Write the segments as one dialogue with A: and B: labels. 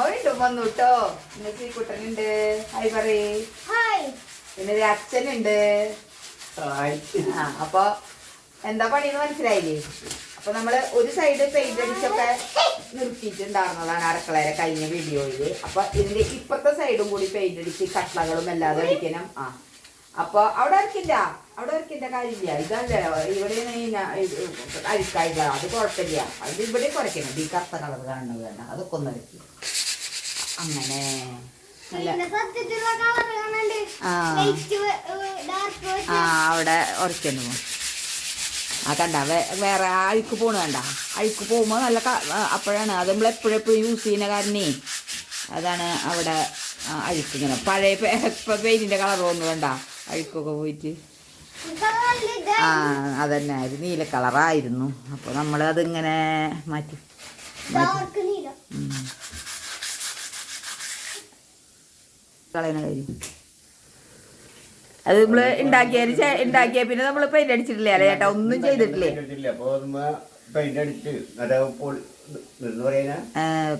A: അമ്മ വീണ്ടും വന്നു കേട്ടോ പിന്നെ ശ്രീകുട്ടനുണ്ട് ഹായ് പറയ്.
B: ഹായ്.
A: പിന്നെ ഒരു അച്ഛനുണ്ട്. ആ അപ്പൊ എന്താ പണിന്ന് മനസ്സിലായില്ലേ? അപ്പൊ നമ്മൾ ഒരു സൈഡ് പെയിന്റ് അടിച്ചൊക്കെ നിർത്തിയിട്ടുണ്ടായിരുന്നതാണ് അടുക്കളയിലെ കഴിഞ്ഞ വീഡിയോയിൽ. അപ്പൊ ഇതിന്റെ ഇപ്പുറത്തെ സൈഡും കൂടി പെയിന്റ് അടിച്ച് കട്ടളകളും എല്ലാതും അടിക്കണം. ആ. അപ്പൊ അവിടെ അരക്കില്ല. അവിടെ അരക്കിന്റെ കാര്യമില്ല. ഇതല്ലേ? ഇവിടെ അരിക്കായില്ല അത് കുഴപ്പമില്ല. അത് ഇവിടെ കുറയ്ക്കണം. ഈ കറുത്ത കളർ കാണുന്നത് വേണ്ട. അതൊക്കെ ഒന്ന് അങ്ങനെ. നല്ല ആ. ആ അവിടെ ഉറക്കുന്നു ആ കണ്ട വേറെ അഴുക്ക് പോണ കണ്ട. അഴുക്ക് പോകുമ്പോൾ നല്ല അപ്പോഴാണ് അത് നമ്മൾ എപ്പോഴെപ്പോഴും എപ്പോഴും യൂസ് ചെയ്യുന്ന കാരണേ അതാണ് അവിടെ ആ, അഴുക്ക് ഇങ്ങനെ. പഴയ പെയിന്റിന്റെ കളർ ഒന്നും വേണ്ട അഴുക്കൊക്കെ പോയിട്ട്. ആ അതന്നെ ഒരു നീല കളറായിരുന്നു അപ്പോൾ നമ്മൾ അതിങ്ങനെ മാറ്റി.
B: ഡാർക്ക്
A: കാര്യം. അത് നമ്മൾ ഉണ്ടാക്കിയ ഉണ്ടാക്കിയ പിന്നെ നമ്മൾ പെയിന്റ് അടിച്ചിട്ടില്ലേ? അല്ലേ ചേട്ടാ? ഒന്നും ചെയ്തിട്ടില്ലേ?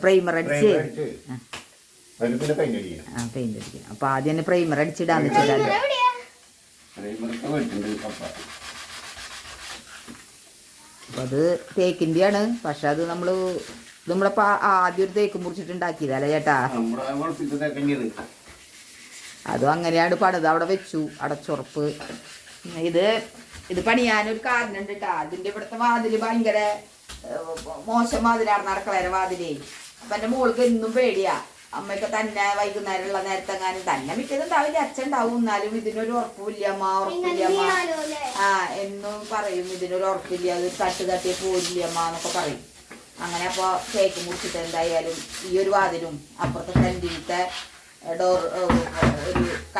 A: പ്രൈമർ അടിച്ച് ആ പെയിന്റ് അപ്പൊ ആദ്യം തന്നെ പ്രൈമർ അടിച്ചിടാന്ന്
C: വെച്ചിട്ടാ
A: അപ്പൊ അത് തേക്കിന്റെയാണ്. പക്ഷെ അത് നമ്മൾ നമ്മളിപ്പോ ആദ്യം ഒരു തേക്ക്
C: മുറിച്ചിട്ട് ഉണ്ടാക്കിയതല്ലേ ചേട്ടാ?
A: അതും അങ്ങനെയാണ് പണിത്. അവിടെ വെച്ചു. അടച്ചുറപ്പ് ഇത് ഇത് പണിയാനൊരു കാരണം ഉണ്ട് കേട്ടാ അതിന്റെ ഇവിടുത്തെ വാതിൽ ഭയങ്കര മോശം വാതിലാണ് അടുക്കളയുടെ വാതിലേ. അപ്പൊ എന്റെ മോൾക്ക് എന്നും പേടിയാ. അമ്മയൊക്കെ തന്നെ വൈകുന്നേരമുള്ള നേരത്തെ എങ്ങാനും തന്നെ മിക്കതും ഉണ്ടാവില്ല. അച്ഛൻ ഉണ്ടാവും. എന്നാലും ഇതിനൊരു ഉറപ്പില്ല അമ്മ ഉറപ്പില്ല അമ്മ. ആ എന്നും പറയും ഇതിനൊരു ഉറപ്പില്ല അത് തട്ട് തട്ടിയ പോരില്ല അമ്മ എന്നൊക്കെ പറയും. അങ്ങനെ അപ്പൊ കേക്ക് മുറിച്ചിട്ട് എന്തായാലും ഈ ഒരു വാതിലും അപ്പുറത്തെ ഫ്രണ്ടിലത്തെ ഡോർ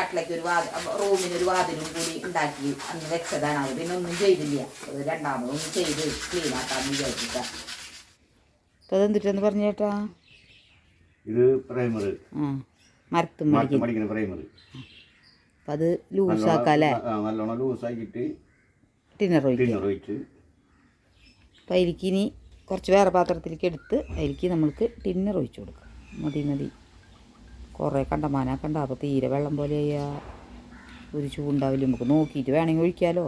A: ഒരു കട്ടിലേക്ക് ഒരു വാതി റൂമിന് ഒരു വാതിലും കൂടി ഉണ്ടാക്കി അന്ന് വെച്ചതാണ്. അത് പിന്നെ ഒന്നും ചെയ്തില്ല. അത് രണ്ടാമതൊന്നും ചെയ്ത് ക്ലീൻ ആക്കാന്ന് വിചാരിച്ചിട്ടാ. അതെന്തിട്ടെന്ന് പറഞ്ഞു ചേട്ടാ?
C: ഇത്
A: പ്രൈമറി മരത്തും മടിക്കും
C: പ്രൈമറി പ്രൈമർ
A: അപ്പം അത് ലൂസാക്കല്ലേ
C: നല്ലോണം ലൂസാക്കിയിട്ട്
A: ടിന്നർ
C: ഒഴിച്ച്.
A: അപ്പോൾ അതിലേക്ക് ഇനി കുറച്ച് വേറെ പാത്രത്തിലേക്ക് എടുത്ത് അതിലേക്ക് നമ്മൾക്ക് ടിന്നർ ഒഴിച്ചു കൊടുക്കാം. മതി മതി. കുറേ കണ്ടമാനാക്കണ്ട അപ്പോൾ തീരെ വെള്ളം പോലെ ആയാ ഒരു ചൂണ്ടാവില്ല. നമുക്ക് നോക്കിയിട്ട് വേണമെങ്കിൽ ഒഴിക്കാമല്ലോ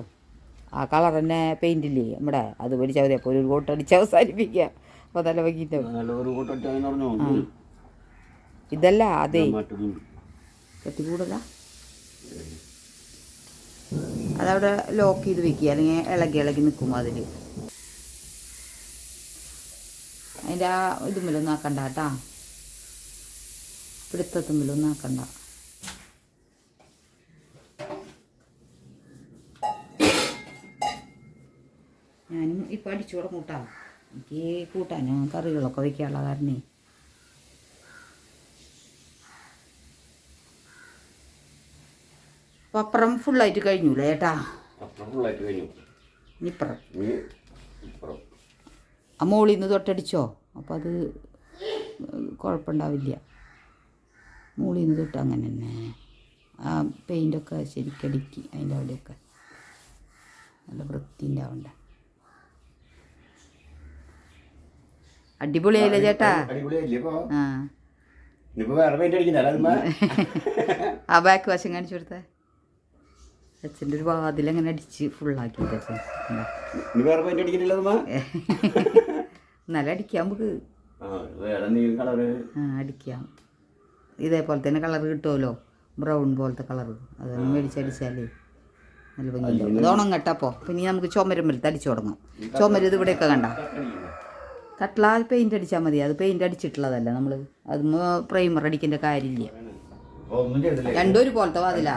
A: ആ കളർ തന്നെ പെയിന്റ് ഇല്ലേ നമ്മുടെ? അത് പഠിച്ചാൽ മതി. അപ്പോൾ ഒരു കോട്ടടിച്ച് അവസാനിപ്പിക്കുക അപ്പോൾ തല വൈകിട്ട് ഇതല്ല അതെ. കൂടുതലാ അതവിടെ ലോക്ക് ചെയ്ത് വെക്കുക അല്ലെങ്കിൽ ഇളകി ഇളകി നിൽക്കും അതിൽ അതിന്റെ ആ ഇതുമ്മിലൊന്നും ആക്കണ്ട കേട്ടാ. പിടുത്തത്തുമ്മിലൊന്നും ആക്കണ്ട. ഞാനും ഇപ്പം അടിച്ചു കൂട്ടാം. എനിക്ക് കൂട്ടാനും കറികളൊക്കെ വയ്ക്കാനുള്ള കാരണേ. പപ്പറം ഫുള്ളായിട്ട് കഴിഞ്ഞൂലേ
C: ഏട്ടാ? ഇപ്പുറം.
A: ആ മോളിൽ നിന്ന് തൊട്ടടിച്ചോ? അപ്പം അത് കുഴപ്പമുണ്ടാവില്ല. മോളിൽ നിന്ന് തൊട്ട് അങ്ങനെ തന്നെ. ആ പെയിന്റൊക്കെ ശരിക്കടിക്കി അതിന്റെ അവിടെയൊക്കെ. നല്ല വൃത്തി ഉണ്ടാവണ്ട അടിപൊളിയായില്ലേ ചേട്ടാ? ആ. ബാക്ക് വശം കാണിച്ചു കൊടുത്ത. അച്ഛന്റെ ഒരു വാതിലങ്ങനെ അടിച്ച്
C: ഫുള്ളാക്കി
A: നല്ല അടിക്കാം നമുക്ക്. അടിക്കാം. ഇതേപോലെ തന്നെ കളർ കിട്ടുമല്ലോ ബ്രൗൺ പോലത്തെ കളർ അതൊന്ന് മേടിച്ചടിച്ചാലേ നല്ല ഭംഗി അത് ഉണങ്ങട്ടപ്പോൾ പിന്നെ നമുക്ക് ചുമരുമ്പലത്ത് അടിച്ചു തുടങ്ങാം. ചുമര് ഇത് ഇവിടെയൊക്കെ കണ്ട? കട്ട്ള പെയിന്റ് അടിച്ചാൽ മതി. അത് പെയിന്റ് അടിച്ചിട്ടുള്ളതല്ല നമ്മൾ അത് പ്രൈമർ അടിക്കേണ്ട കാര്യമില്ല.
C: രണ്ടൊരു പോലത്തെ വാതില.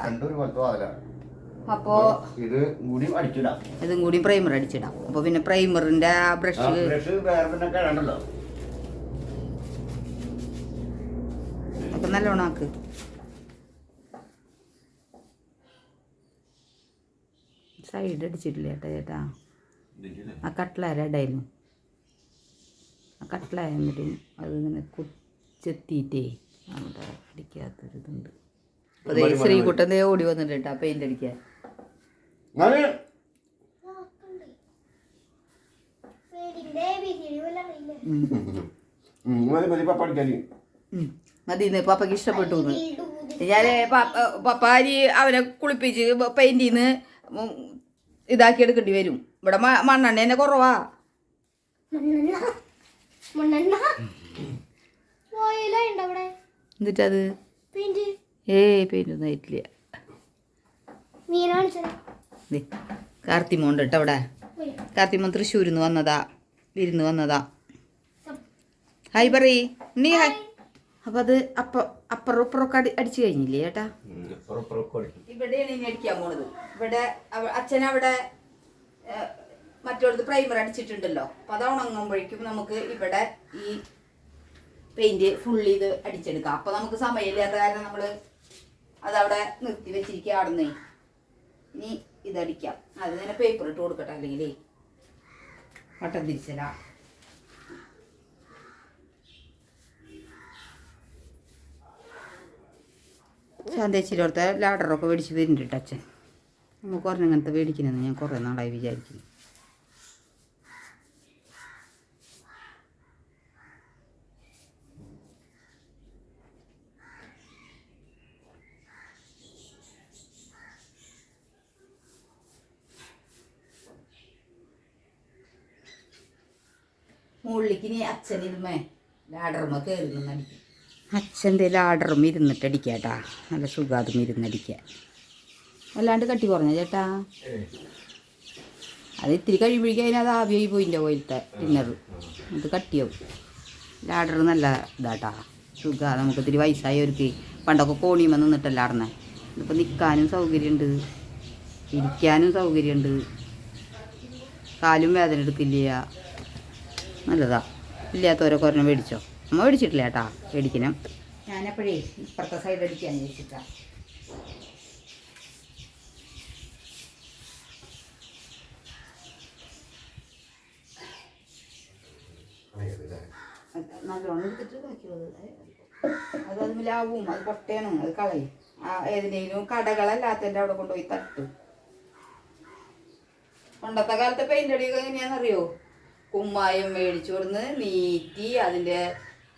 A: അപ്പോൾ
C: ഇത് കൂടി അടിച്ചിടാം.
A: ഇതും കൂടി പ്രൈമർ അടിച്ചിടാം. അപ്പോൾ പിന്നെ പ്രൈമറിന്റെ ആ ബ്രഷ് ഒക്കെ നല്ലോണം ആക്ക്. സൈഡ് അടിച്ചിട്ടില്ല ചേട്ടാ ചേട്ടാ? ആ കട്ട്ലാര ഇടായിരുന്നു ആ കട്ട്ലായെങ്കിലും അതിങ്ങനെ കുച്ചെത്തിയിട്ടേ നമ്മുടെ അടിക്കാത്തൊരിതുണ്ട് അതെ ശ്രീകുട്ടൻ ദേ ഓടി വന്നിട്ട് കേട്ടോ പെയിന്റ് അടിക്കാൻ.
C: ഉം
B: ഉം ഉം ഉം ഉം.
C: ഉം, മതി മതി പപ്പ അടിക്കാൻ.
A: മതി ഇന്ന് പപ്പയ്ക്ക് ഇഷ്ടപ്പെട്ടു എന്ന്. ഞാൻ പപ്പാരി അവനെ കുളിപ്പിച്ച് പെയിന്റിൽ നിന്ന് ഇതാക്കി എടുക്കേണ്ടി വരും. ഇവിടെ മണ്ണെണ്ണ തന്നെ കുറവാ. എന്നിട്ടത് ഏയ് പെയിന്റ് ഒന്നും ആയിട്ടില്ല. കാർത്തിമോണ്ട് കേട്ടോ അവിടെ. കാർത്തിമോൻ തൃശ്ശൂരിൽ നിന്ന് വന്നതാ വിരുന്ന് വന്നതാ. ഹായ് പറയ്. നീ ഹായ്. അപ്പം അത് അപ്പ അപ്പുറം ഇപ്പുറമൊക്കെ അടി അടിച്ചു കഴിഞ്ഞില്ലേ ചേട്ടാ ഇവിടെ ഇനി അടിക്കാൻ പോണത്. ഇവിടെ അച്ഛൻ അവിടെ മറ്റോടത്ത് പ്രൈമർ അടിച്ചിട്ടുണ്ടല്ലോ. അപ്പൊ അത് ഉണങ്ങുമ്പോഴേക്കും നമുക്ക് ഇവിടെ ഈ പെയിന്റ് ഫുള്ളി ഇത് അടിച്ചെടുക്കാം. അപ്പൊ നമുക്ക് സമയമില്ലാത്ത കാരണം നമ്മൾ അതവിടെ നിർത്തി വെച്ചിരിക്കുക ആടുന്നേ. ഇനി ഇതടിക്കാം അത് തന്നെ പേപ്പർ ഇട്ട് കൊടുക്കട്ടെ അല്ലെങ്കിൽ വട്ടം തിരിച്ചലാ. ശാന്തേച്ചിയുടെ ലാഡറൊക്കെ മേടിച്ച് വരുന്നുണ്ട് അച്ഛൻ. നമുക്ക് കുറഞ്ഞ അങ്ങനത്തെ മേടിക്കണമെന്ന് ഞാൻ കുറേ നാളായി വിചാരിക്കുന്നു. മുകളിലേക്ക് ഇനി അച്ഛനിരുമേ ലാഡർമ്മ ലാഡറുമ്മ കയറി അച്ഛന്റെ ലാഡറും ഇരുന്നിട്ടടിക്കാട്ടാ. നല്ല സുഖാതും ഇരുന്നടിക്കുക അല്ലാണ്ട് കട്ടി കുറഞ്ഞ ചേട്ടാ. അത് ഇത്തിരി കഴിയുമ്പോഴേക്കും അതിനത് ആവിയായി പോയിന്റെ പോയിലത്തെ ഡിന്നർ അത് കട്ടിയാവും. ലാഡർ നല്ല ഇതാട്ടാ. സുഖ നമുക്ക് ഇത്തിരി വയസ്സായവർക്ക് പണ്ടൊക്കെ കോണിയുമ്പോൾ നിന്നിട്ടല്ല ആടുന്നേ ഇതിപ്പോൾ നിൽക്കാനും സൗകര്യമുണ്ട് ഇരിക്കാനും സൗകര്യമുണ്ട് കാലും വേദന എടുക്കില്ല. നല്ലതാ. ഇല്ലാത്തവരൊക്കെ ഒരെണ്ണം മേടിച്ചോ? അമ്മ മേടിച്ചിട്ടില്ല കേട്ടാ മേടിക്കണം. ഞാനപ്പോഴേ ഇപ്പുറത്തെ സൈഡ് അടിക്കാൻ ചോദിച്ചിട്ടാ. നല്ലോണം നോക്കിയത് അത് അതിലാവും അത് പൊട്ടയാണ് അത് കളയും. ഏതിനേലും കടകളല്ലാത്തതിന്റെ അവിടെ കൊണ്ടുപോയി തട്ടും. പണ്ടത്തെ കാലത്തെ പെയിന്റ് അടിയൊക്കെ എങ്ങനെയാണെന്നറിയോ? കുമ്മായം മേടിച്ചു കൊടുന്ന് നീറ്റി അതിന്റെ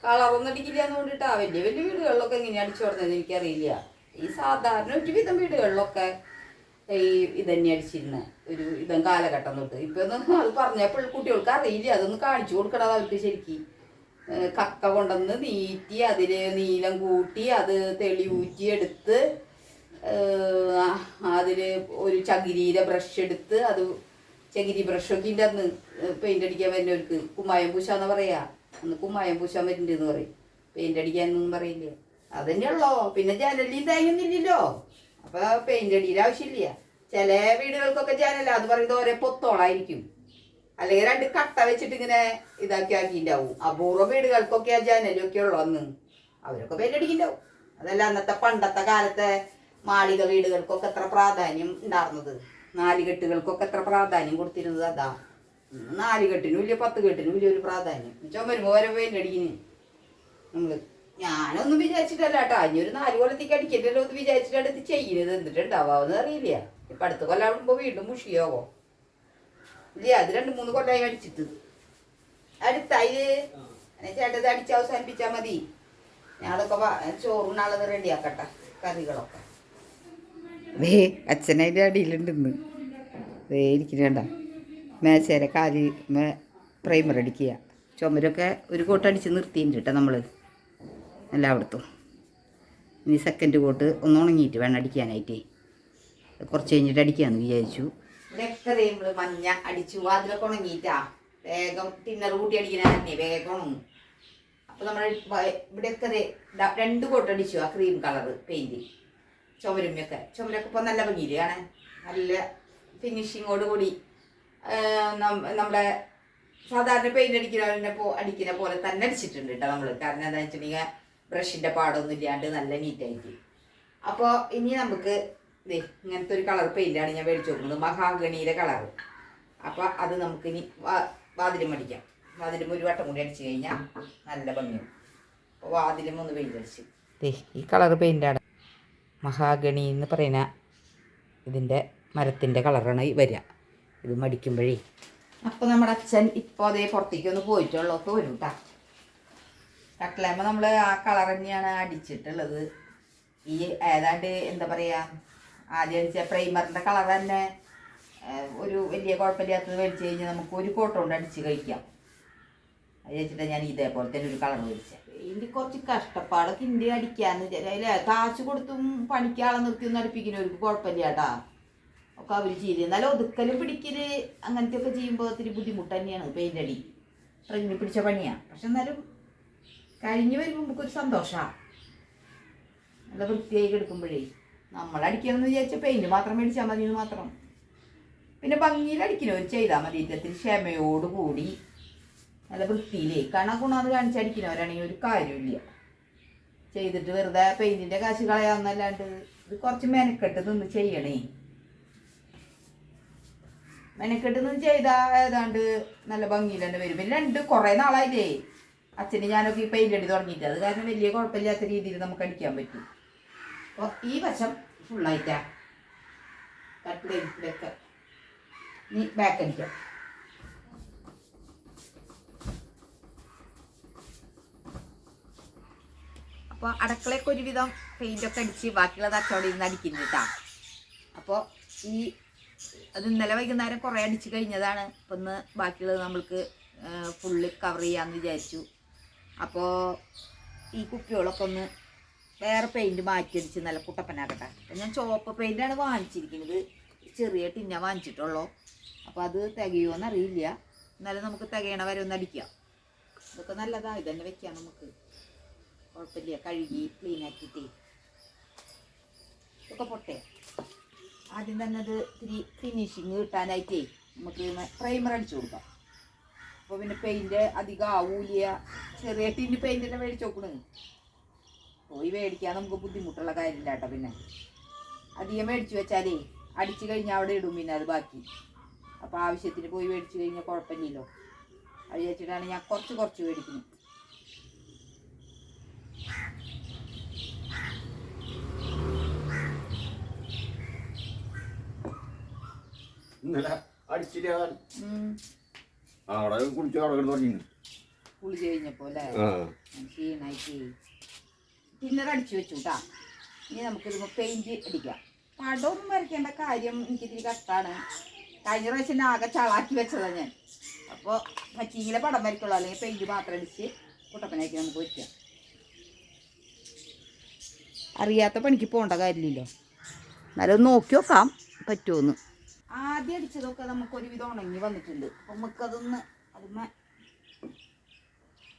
A: കളറൊന്നും അടിക്കില്ല എന്ന് കൊണ്ടിട്ടാ വലിയ വലിയ വീടുകളിലൊക്കെ ഇങ്ങനെ അടിച്ചു കൊടുക്കുന്നത് എനിക്കറിയില്ല. ഈ സാധാരണ ഒരുവിധം വീടുകളിലൊക്കെ ഈ ഇതന്നെ അടിച്ചിരുന്ന. ഒരു ഇതം കാലഘട്ടം തൊട്ട്. ഇപ്പൊ ഒന്ന് അത് പറഞ്ഞപ്പോൾ കുട്ടികൾക്ക് അറിയില്ല. അതൊന്ന് കാണിച്ചു കൊടുക്കണത് അവർക്ക് ശരിക്കും. കക്ക കൊണ്ടന്ന് നീറ്റി അതിൽ നീലം കൂട്ടി അത് തെളി ഊറ്റി എടുത്ത് അതിൽ ഒരു ചകിരിയിലെ ബ്രഷ് എടുത്ത് അത് ചകിരി ബ്രഷൊക്കെ അന്ന് പെയിന്റ് അടിക്കാൻ വരുന്നവർക്ക് കുമ്മായം പൂശാന്ന് പറയാ. അന്ന് കുമ്മായം പൂശാൻ പറ്റില്ലെന്ന് പറയും. അടിക്കാൻ അടിക്കാനൊന്നും പറയില്ല. അതന്നെയുള്ളോ. പിന്നെ ജനലിൽ തേങ്ങുന്നില്ലല്ലോ അപ്പൊ പെയിന്റ് അടിയുടെ ആവശ്യമില്ല. ചില വീടുകൾക്കൊക്കെ ജനല അത് പറയുന്നത് ഒരേ പൊത്തോളായിരിക്കും. അല്ലെങ്കിൽ രണ്ട് കട്ട വെച്ചിട്ട് ഇങ്ങനെ ഇതാക്കി ആക്കിണ്ടാവും അപൂർവ വീടുകൾക്കൊക്കെ ആ ജനലൊക്കെ ഉള്ളു അന്ന്. അവരൊക്കെ പേരടിക്കുണ്ടാവും അതല്ല അന്നത്തെ പണ്ടത്തെ കാലത്തെ മാളിക വീടുകൾക്കൊക്കെ എത്ര പ്രാധാന്യം ഉണ്ടായിരുന്നത് നാലുകെട്ടുകൾക്കൊക്കെ എത്ര പ്രാധാന്യം കൊടുത്തിരുന്നത് അതാ. ഉം, നാലുകെട്ടിനും ഇല്ല പത്ത് കെട്ടിനും ഇല്ല ഒരു പ്രാധാന്യം. ചുമരുമ്പോ ഓരോ പേരടിക്കുന്നു നമ്മൾ ഞാനൊന്നും വിചാരിച്ചിട്ടല്ല കേട്ടോ. അഞ്ഞൊരു നാല് കൊല്ലത്തേക്ക് അടിക്കണ്ടല്ലോ എന്ന് വിചാരിച്ചിട്ടാണ് ഇത് ചെയ്യുന്നത് എന്നിട്ടുണ്ടാവാന്ന് അറിയില്ല. ഇപ്പൊ അടുത്ത കൊല്ലം ആവുമ്പോ വീണ്ടും മുഷിയാവോ? ഇല്ല? അത് രണ്ട് മൂന്ന് കൊല്ലമായി അടിച്ചിട്ട് അടുത്തായി. ചേട്ടത് അടിച്ച് അവസാനിപ്പിച്ചാ മതി. വ- ചോറുണ്ണാളത് റെഡിയാക്കട്ടെ. കറികളൊക്കെ. അച്ഛനതിന്റെ അടിയിലുണ്ടെന്ന് ദേ മേശേരെ കാൽ പ്രൈമർ അടിക്കുക. ചുമരൊക്കെ ഒരു കോട്ട് അടിച്ച് നിർത്തിയിട്ടുണ്ട് കേട്ടോ നമ്മൾ എല്ലായിടത്തും. ഇനി സെക്കൻഡ് കോട്ട് ഒന്ന് ഉണങ്ങിയിട്ട് വേണം അടിക്കാനായിട്ടേ. കുറച്ച് കഴിഞ്ഞിട്ട് അടിക്കാമെന്ന് വിചാരിച്ചു. മഞ്ഞ അടിച്ചു. അതിലൊക്കെ ഉണങ്ങിയിട്ടാ. വേഗം ടിന്നർ കൂട്ടി അടിക്കുന്ന തന്നെ വേഗം ഉണങ്ങും. അപ്പോൾ നമ്മൾ ഇവിടെയൊക്കെ രണ്ട് കോട്ട് അടിച്ചു ആ ക്രീം കളർ പെയിന്റ് ചുമരുമ്മയൊക്കെ. ചുമരൊക്കെ ഇപ്പോൾ നല്ല ഭംഗിയിലാണ് നല്ല ഫിനിഷിങ്ങോട് കൂടി നമ്മുടെ സാധാരണ പെയിന്റ് അടിക്കുന്ന അടിക്കുന്ന പോലെ തന്നെ അടിച്ചിട്ടുണ്ട് കേട്ടോ നമ്മൾ കാരണം എന്താ വെച്ചിട്ടുണ്ടെങ്കിൽ ബ്രഷിന്റെ പാടൊന്നും ഇല്ലാണ്ട് നല്ല നീറ്റായിട്ട് അപ്പോൾ ഇനി നമുക്ക് ദേ ഇങ്ങനത്തെ ഒരു കളർ പെയിന്റാണ് ഞാൻ മേടിച്ചു നോക്കുന്നത് മഹാഗണിയിലെ കളർ അപ്പോൾ അത് നമുക്ക് ഇനി വാതിലും അടിക്കാം. വാതിലും ഒരു വട്ടം കൂടി അടിച്ചു കഴിഞ്ഞാൽ നല്ല ഭംഗിയാണ് അപ്പോൾ വാതിലും ഒന്ന് പെയിന്റ് അടിച്ച്. ഈ കളർ പെയിന്റാണ് മഹാഗണി എന്ന് പറയുന്ന ഇതിന്റെ മരത്തിന്റെ കളറാണ് ഈ വരിക. ഇത് മടിക്കുമ്പോഴേ. അപ്പോൾ നമ്മുടെ അച്ഛൻ ഇപ്പോൾ അതേ പുറത്തേക്ക് ഒന്ന് പോയിട്ടുള്ളൊക്കെ വരും കേട്ടോ നമ്മൾ ആ കളർ തന്നെയാണ് അടിച്ചിട്ടുള്ളത്. ഈ ഏതാണ്ട് എന്താ പറയാ ആദ്യം അടിച്ച പ്രൈമറിന്റെ കളർ തന്നെ ഒരു വലിയ കുഴപ്പമില്ലാത്തത് മേടിച്ച് കഴിഞ്ഞാൽ നമുക്ക് ഒരു കോട്ട കൊണ്ട് അടിച്ച് കഴിക്കാം. അത് വെച്ചിട്ടാണ് ഞാൻ ഇതേപോലെ തന്നെ ഒരു കളർ മേടിച്ചത് ഇതിന്റെ കുറച്ച് കഷ്ടപ്പാടൊക്കെ ഇന്ത്യ അടിക്കാന്ന് വെച്ചാൽ കാശ് കൊടുത്തും പണിക്കാളെ നിർത്തി ഒന്നും അടുപ്പിക്കുന്നവർക്ക് കുഴപ്പമില്ല കേട്ടാ ഒക്കെ അവർ ചെയ്ത്. എന്നാലും ഒതുക്കലും പിടിക്കൽ അങ്ങനത്തെ ഒക്കെ ചെയ്യുമ്പോൾ ഒത്തിരി ബുദ്ധിമുട്ട് തന്നെയാണ്. പെയിന്റ് അടി. ട്രെയിനിൽ പിടിച്ച പണിയാണ് പക്ഷെ എന്നാലും കഴിഞ്ഞ് വരുമ്പോൾ നമുക്കൊരു സന്തോഷമാണ് നല്ല വൃത്തിയായി കിടക്കുമ്പോഴേ. നമ്മൾ അടിക്കണമെന്ന് വിചാരിച്ചാൽ പെയിന്റ് മാത്രം മേടിച്ചാൽ മതി എന്ന് മാത്രം. പിന്നെ ഭംഗിയിൽ അടിക്കണവർ ചെയ്താൽ മതി. ഇത്തരത്തിൽ ക്ഷമയോട് കൂടി നല്ല വൃത്തിയിലേ. കണ ഗുണമെന്ന് കാണിച്ചടിക്കണവരാണെങ്കിൽ ഒരു കാര്യമില്ല ചെയ്തിട്ട് വെറുതെ പെയിന്റിന്റെ കാശ് കളയാമെന്നല്ലാണ്ട് ഇത് കുറച്ച് മെനക്കെട്ട് നിന്ന് ചെയ്യണേ. മെനക്കെട്ട് ചെയ്താൽ ഏതാണ്ട് നല്ല ഭംഗിയിൽ തന്നെ വരും. പിന്നെ രണ്ട് കുറേ നാളായില്ലേ. അച്ഛന് ഞാനൊക്കെ ഈ പെയിന്റ് അടി തുടങ്ങിയിട്ട്. അത് കാരണം വലിയ കുഴപ്പമില്ലാത്ത രീതിയിൽ നമുക്ക് അടിക്കാൻ പറ്റും. അപ്പോൾ ഈ വശം ഫുള്ളായിട്ടാ കട്ടിലേയും ഇവിടെയൊക്കെ നീ ബാക്ക് അടിക്കാം. അപ്പോൾ അടുക്കളയൊക്കെ ഒരുവിധം പെയിന്റൊക്കെ അടിച്ച് ബാക്കിയുള്ളത് അച്ചോടെ ഇരുന്ന് അടിക്കുന്നു കേട്ടോ അപ്പോൾ ഈ അത് ഇന്നലെ വൈകുന്നേരം കുറേ അടിച്ച് കഴിഞ്ഞതാണ്. അപ്പം ഇന്ന് ബാക്കിയുള്ളത് നമ്മൾക്ക് ഫുള്ള് കവർ ചെയ്യാമെന്ന് വിചാരിച്ചു. അപ്പോൾ ഈ കുപ്പികളൊക്കെ ഒന്ന് വേറെ പെയിന്റ് മാറ്റിയടിച്ച് നല്ല കുട്ടപ്പനാക്കട്ടെ. അപ്പം ഞാൻ ചുവപ്പ് പെയിന്റാണ് വാങ്ങിച്ചിരിക്കുന്നത്. ചെറിയ ടിന്ന വാങ്ങിച്ചിട്ടുള്ളൂ. അപ്പോൾ അത് തികയുമോയെന്ന് അറിയില്ല. എന്നാലും നമുക്ക് തികയണ വരെ ഒന്ന് അടിക്കാം. ഇതൊക്കെ നല്ലതാണ് ഇതന്നെ വെക്കാം നമുക്ക്. കുഴപ്പമില്ല. കഴുകി ക്ലീൻ ആക്കിയിട്ട്. ഇതൊക്കെ പൊട്ടേ. ആദ്യം തന്നെ അത് ഇത്തിരി ഫിനിഷിങ് കിട്ടാനായിട്ടേ നമുക്ക് പ്രൈമർ അടിച്ചു കൊടുക്കാം. അപ്പോൾ പിന്നെ പെയിന്റ് അധികം ആവൂല ചെറിയ ടിന്ന് തന്നെ മേടിച്ച് നോക്കണ് പോയി മേടിക്കാൻ നമുക്ക് ബുദ്ധിമുട്ടുള്ള കാര്യമില്ല കേട്ടോ പിന്നെ. അധികം മേടിച്ചു വെച്ചാലേ അടിച്ചു കഴിഞ്ഞാൽ അവിടെ ഇടും പിന്നെ അത് ബാക്കി. അപ്പോൾ ആവശ്യത്തിന് പോയി മേടിച്ചു കഴിഞ്ഞാൽ കുഴപ്പമില്ലല്ലോ. അത് വിചാരിച്ചിട്ടാണ് ഞാൻ കുറച്ച് കുറച്ച് മേടിക്കുന്നത്.
C: ഇന്നലെ
A: അടിച്ചില്ല.
C: അവിടെ കുളിച്ച് അവിടെ കിടന്ന് പറഞ്ഞു
A: കുളി കഴിഞ്ഞപ്പോൾ അല്ലേ? ക്ഷീണായിട്ട്. ടിന്നർ അടിച്ചു വെച്ചു കേട്ടാ ഇനി നമുക്കിത് പെയിന്റ് അടിക്കാം. പടമൊന്നും വരയ്ക്കേണ്ട കാര്യം എനിക്കിതിരി കഷ്ടമാണ് കഴിഞ്ഞ പ്രാവശ്യം ആകെ ചളാക്കി വെച്ചതാണ് ഞാൻ. അപ്പോൾ പറ്റിയെങ്കിലേ പടം വരയ്ക്കുള്ളൂ. അല്ലെങ്കിൽ പെയിന്റ് മാത്രം അടിച്ച് കുട്ടപ്പനാക്കി നമുക്ക് വെക്കാം. അറിയാത്ത പണിക്ക് പോകേണ്ട കാര്യമില്ലല്ലോ. എന്നാലും നോക്കി നോക്കാം. പറ്റുമെന്ന് ആദ്യം അടിച്ചതൊക്കെ നമുക്ക് ഒരുവിധം ഉണങ്ങി വന്നിട്ടുണ്ട്. നമുക്കതൊന്ന് അതുമ്മ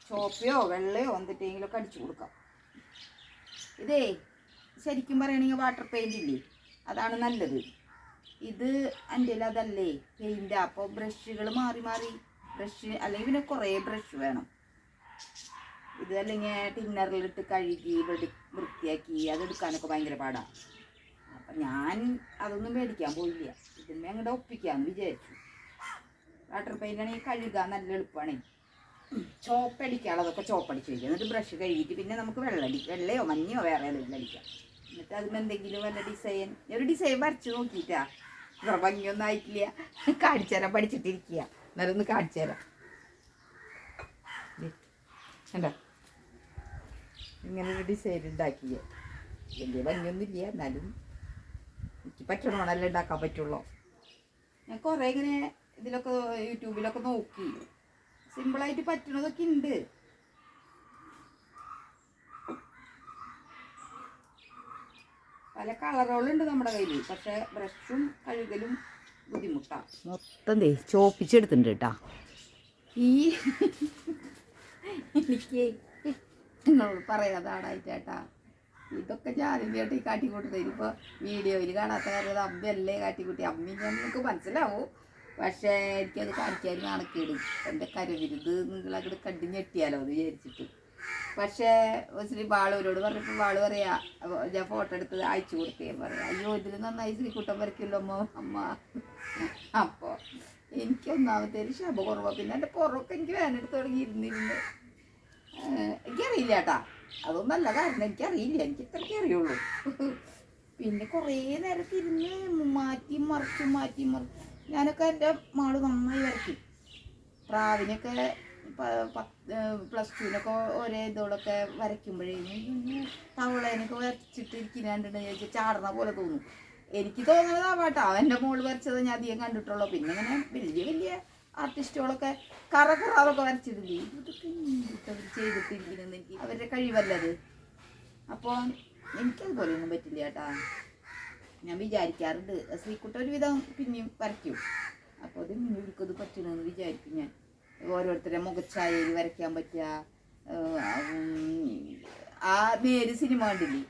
A: ചോപ്പയോ വെള്ളയോ എന്തിട്ടെങ്കിലൊക്കെ അടിച്ചു കൊടുക്കാം. ഇതേ ശരിക്കും പറയണെങ്കിൽ വാട്ടർ പെയിന്റ് ഇല്ലേ? അതാണ് നല്ലത്. ഇത് എന്റെ അതല്ലേ പെയിന്റ് അപ്പോൾ ബ്രഷുകൾ മാറി മാറി ബ്രഷ് അല്ലെങ്കിൽ പിന്നെ കുറേ ബ്രഷ് വേണം. ഇത് അല്ലെങ്കിൽ ടിന്നറിലിട്ട് കഴുകി വെടി വൃത്തിയാക്കി അതെടുക്കാനൊക്കെ ഭയങ്കര പാടാണ് അപ്പം ഞാൻ അതൊന്നും മേടിക്കാൻ പോയില്ല. ഇതിന്മേ അങ്ങോട്ട് ഒപ്പിക്കാമെന്ന് വിചാരിച്ചു. വാട്ടർ പെയിന്റ് ആണെങ്കിൽ കഴുകാൻ നല്ല എളുപ്പമാണ് ചോപ്പടിക്കാനുള്ളതൊക്കെ ചോപ്പടിച്ച് വയ്ക്കുക എന്നിട്ട് ബ്രഷ് കഴുകിയിട്ട് പിന്നെ നമുക്ക് വെള്ളടി വെള്ളയോ മഞ്ഞയോ വേറെ ഏതെങ്കിലും അടിക്കാം. എന്നിട്ട് അതിന് എന്തെങ്കിലും വല്ല ഡിസൈൻ ഒരു ഡിസൈൻ വരച്ച് നോക്കിയിട്ടാ. ഇത്ര ഭംഗിയൊന്നും ആയിട്ടില്ല. കാണിച്ചു തരാം പഠിച്ചിട്ടിരിക്കുക. എന്നാലും ഒന്ന് കാണിച്ചു തരാം ഇങ്ങനൊരു കണ്ടോ? ഇങ്ങനെ ഒരു ഡിസൈൻ ഉണ്ടാക്കിയ. വലിയ ഭംഗിയൊന്നുമില്ല. എന്നാലും എനിക്ക് പറ്റണോണല്ലേ ഉണ്ടാക്കാൻ പറ്റുള്ളൂ. ഞാൻ കുറേ ഇങ്ങനെ ഇതിലൊക്കെ യൂട്യൂബിലൊക്കെ നോക്കി. സിമ്പിളായിട്ട് പറ്റണതൊക്കെ ഉണ്ട് പല കളറുകളുണ്ട് നമ്മുടെ കയ്യിൽ പക്ഷെ ബ്രഷും കഴുകലും ബുദ്ധിമുട്ടാണ് മൊത്തം ദേ ചോപ്പിച്ചെടുത്തിട്ടുണ്ട് കേട്ടാ ഈ എനിക്ക് എന്നോട് പറയാതാടായി ചേട്ടാ ഇതൊക്കെ ചേട്ടാ ഈ കാട്ടിക്കൂട്ടുന്നത് ഇപ്പോൾ വീഡിയോയിൽ കാണാത്ത കാര്യം അമ്മയല്ലേ കാട്ടിക്കൂട്ടി. അമ്മ ഞാൻ നിങ്ങൾക്ക് മനസ്സിലാവും. പക്ഷേ എനിക്കത് കാണിക്കാൻ കണക്കിടും എന്റെ കരവിരുത് നിങ്ങൾ അങ്ങോട്ട് കണ്ടു ഞെട്ടിയാലോ എന്ന് വിചാരിച്ചിട്ട്. പക്ഷേ ശ്രീ ബാളുവിനോട് പറഞ്ഞപ്പോൾ ബാളു പറയാ ഞാൻ ഫോട്ടോ എടുത്ത് അയച്ചു കൊടുക്കുകയും പറയാം. അയ്യോ ഇതിൽ നന്നായി ശ്രീകുട്ടം വരയ്ക്കുമല്ലോ അമ്മ. അമ്മ. അപ്പോൾ എനിക്ക് ഒന്നാമത്തെ ഒരു ശബ കുറവാണ് പിന്നെ എന്റെ പുറമൊക്കെ എനിക്ക് വേനെടുത്ത് തുടങ്ങി എനിക്കറിയില്ല കേട്ടാ. അതൊന്നല്ല നല്ലതായിരുന്നു. എനിക്കറിയില്ല. എനിക്ക് ഇത്രയ്ക്ക് അറിയുള്ളൂ. പിന്നെ കുറേ നേരത്തെ ഇരുന്ന് മാറ്റി മറിച്ചു മാറ്റി മറിച്ചു ഞാനൊക്കെ എന്റെ മാൾ നന്നായി വരയ്ക്കും. പ്രാവിനൊക്കെ പ്ലസ് ടുവിനൊക്കെ ഒരേ ഇതോടൊക്കെ വരയ്ക്കുമ്പോഴേക്കും തവളേനൊക്കെ വരച്ചിട്ട് ഇരിക്കുന്നുണ്ടെന്ന് ചോദിച്ചാൽ ചാടുന്ന പോലെ തോന്നും. എനിക്ക് തോന്നുന്നത് എന്റെ മോൾ വരച്ചത് ഞാൻ അധികം കണ്ടിട്ടുള്ളൂ. പിന്നെ ഇങ്ങനെ വലിയ വലിയ ആർട്ടിസ്റ്റുകളൊക്കെ കറ കറാറൊക്കെ വരച്ചിട്ടില്ലേ? ഇതൊക്കെ എന്തിട്ട് അവർ ചെയ്തിട്ടിരിക്കുന്നെന്ന് എനിക്ക് അവരുടെ കഴിവല്ലത്. അപ്പോൾ എനിക്കതുപോലെയൊന്നും പറ്റില്ല ചേട്ടാ ഞാൻ വിചാരിക്കാറുണ്ട്. ശ്രീക്കുട്ട ഒരുവിധം പിന്നെയും വരയ്ക്കും. അപ്പോൾ അത് എനിക്കത് പറ്റണമെന്ന് വിചാരിക്കും ഞാൻ. ഓരോരുത്തരുടെ മുഖച്ഛായയിൽ വരയ്ക്കാൻ പറ്റുക. ആ നേര് സിനിമ കണ്ടില്ലേ?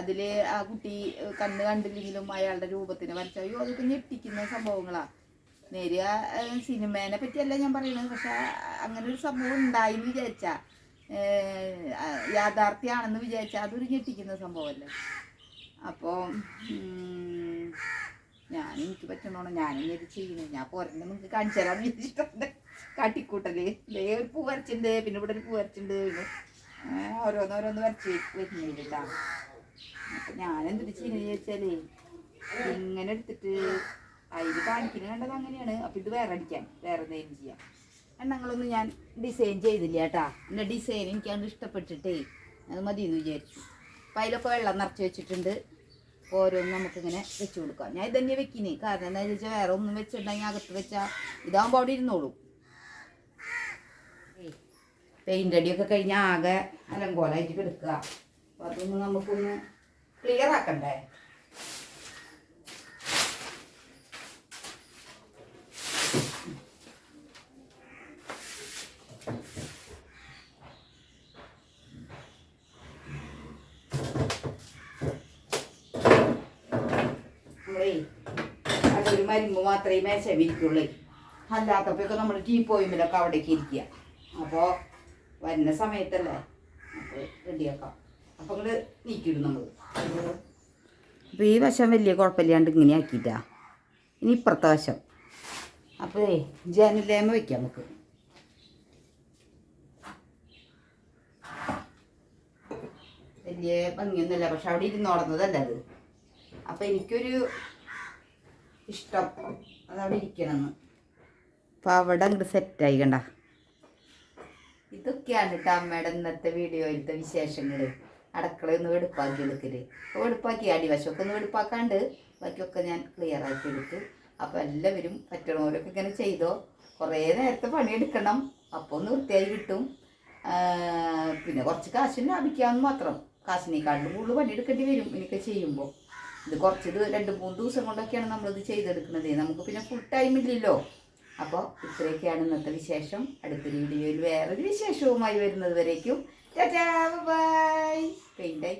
A: അതിൽ ആ കുട്ടി കണ്ണ് കണ്ടില്ലെങ്കിലും അയാളുടെ രൂപത്തിന് വരച്ച അയ്യോ അതൊക്കെ ഞെട്ടിക്കുന്ന സംഭവങ്ങളാ. നേര് ആ സിനിമേനെ പറ്റിയല്ല ഞാൻ പറയുന്നത് പക്ഷെ അങ്ങനെ ഒരു സംഭവം ഉണ്ടായി എന്ന് ആ യാഥാർത്ഥ്യമാണെന്ന് വിചാരിച്ചാൽ അതൊരു ഞെട്ടിക്കുന്ന സംഭവമല്ലേ അപ്പോൾ ഞാൻ എനിക്ക് പറ്റണോണോ ഞാൻ ഇത് ചെയ്യുന്നത് ഞാൻ പോരണ്ട നിങ്ങൾക്ക് കാണിച്ചു തരാമെന്ന് വിചാരിച്ചിട്ടുണ്ട്. കാട്ടിക്കൂട്ടൽ. ഇതേ ഒരു പൂ വരച്ചിട്ടുണ്ട് പിന്നെ ഇവിടെ ഒരു പൂ വരച്ചിട്ടുണ്ട് ഓരോന്നോരോന്ന് വരച്ച് വരുന്നില്ല അപ്പം ഞാനെന്തിട്ട് ചെയ്യുന്നത് ചോദിച്ചാലേ ഇങ്ങനെ എടുത്തിട്ട് അതിൽ കാണിക്കുന്നത് കണ്ടത് അങ്ങനെയാണ്. അപ്പം ഇത് വേറെ അടിക്കാം. വേറെ എന്തെങ്കിലും ചെയ്യാം. എണ്ണങ്ങളൊന്നും ഞാൻ ഡിസൈൻ ചെയ്തില്ല കേട്ടാ. എന്റെ ഡിസൈൻ എനിക്കത് ഇഷ്ടപ്പെട്ടിട്ടേ അത് മതി എന്ന് വിചാരിച്ചു. അപ്പം അതിലൊക്കെ വെള്ളം നിറച്ച് വെച്ചിട്ടുണ്ട്. ഓരോന്നും നമുക്കിങ്ങനെ വെച്ച് കൊടുക്കാം. ഞാൻ ഇതന്നെ വെക്കിനി. കാരണം എന്താ വെച്ചാൽ വേറെ ഒന്നും വെച്ചിട്ടുണ്ടെങ്കിൽ അകത്ത് വെച്ചാൽ ഇതാകുമ്പോൾ അവിടെ ഇരുന്നോളൂ. പെയിന്റ് അടിയൊക്കെ കഴിഞ്ഞാൽ ആകെ അലങ്കോലായിട്ട് കിടക്കുക. അപ്പം അതൊന്ന് നമുക്കൊന്ന് ക്ലിയർ ആക്കണ്ടേ നമ്മളേ മരുമ്പ് മാത്രമേ മേശ വിരിക്കുള്ളൂ. അല്ലാത്തപ്പോഴൊക്കെ നമ്മൾ ടീ പോയിമ്പിലൊക്കെ അവിടേക്ക് ഇരിക്കുക. അപ്പോൾ വരുന്ന സമയത്തല്ലേ? അപ്പോൾ റെഡിയാക്കാം. അപ്പോൾ ഇങ്ങോട്ട് നീക്കിയിടും നമ്മൾ അപ്പോൾ ഈ വശം വലിയ കുഴപ്പമില്ലാണ്ട് ഇങ്ങനെ ആക്കിയിട്ടാ. ഇനി ഇപ്പുറത്തെ വശം. അപ്പോഴേ ജനലേമ വയ്ക്കാം നമുക്ക്. വലിയ ഭംഗിയൊന്നുമില്ല പക്ഷെ അവിടെ ഇരുന്നോടുന്നതല്ല അത്? അപ്പോൾ എനിക്കൊരു ഇഷ്ടം. അതവിടെ ഇരിക്കണമെന്ന് അപ്പോൾ അവിടെ അങ്ങോട്ട് സെറ്റായി കണ്ട. ഇതൊക്കെയാണ് കേട്ടോ അമ്മയുടെ ഇന്നത്തെ വീഡിയോയിലത്തെ വിശേഷങ്ങൾ അടക്കളയൊന്ന് വെടുപ്പാക്കി എടുക്കൽ. അപ്പോൾ വെടുപ്പാക്കി അടിവശമൊക്കെ ഒന്ന് വെടുപ്പാക്കാണ്ട് ബാക്കിയൊക്കെ ഞാൻ ക്ലിയർ ആക്കി എടുത്തു. അപ്പോൾ എല്ലാവരും പറ്റണവരൊക്കെ ഇങ്ങനെ ചെയ്തോ. കുറേ നേരത്തെ പണിയെടുക്കണം. അപ്പോൾ ഒന്ന് വൃത്തിയായി കിട്ടും. പിന്നെ കുറച്ച് കാശിന് ലാഭിക്കാമെന്ന് മാത്രം. കാശിനേക്കാളും കൂടുതൽ പണിയെടുക്കേണ്ടി വരും എനിക്ക് ചെയ്യുമ്പോൾ ഇത് കുറച്ച് രണ്ട് മൂന്ന് ദിവസം കൊണ്ടൊക്കെയാണ് നമ്മളിത് ചെയ്തെടുക്കുന്നത്. നമുക്ക് പിന്നെ ഫുൾ ടൈം ഇല്ലല്ലോ. അപ്പോൾ ഇത്രയൊക്കെയാണ് ഇന്നത്തെ വിശേഷം. അടുത്ത വീഡിയോയിൽ വേറൊരു വിശേഷവുമായി വരുന്നത് വരേക്കും. ബൈ പെയിന്റായി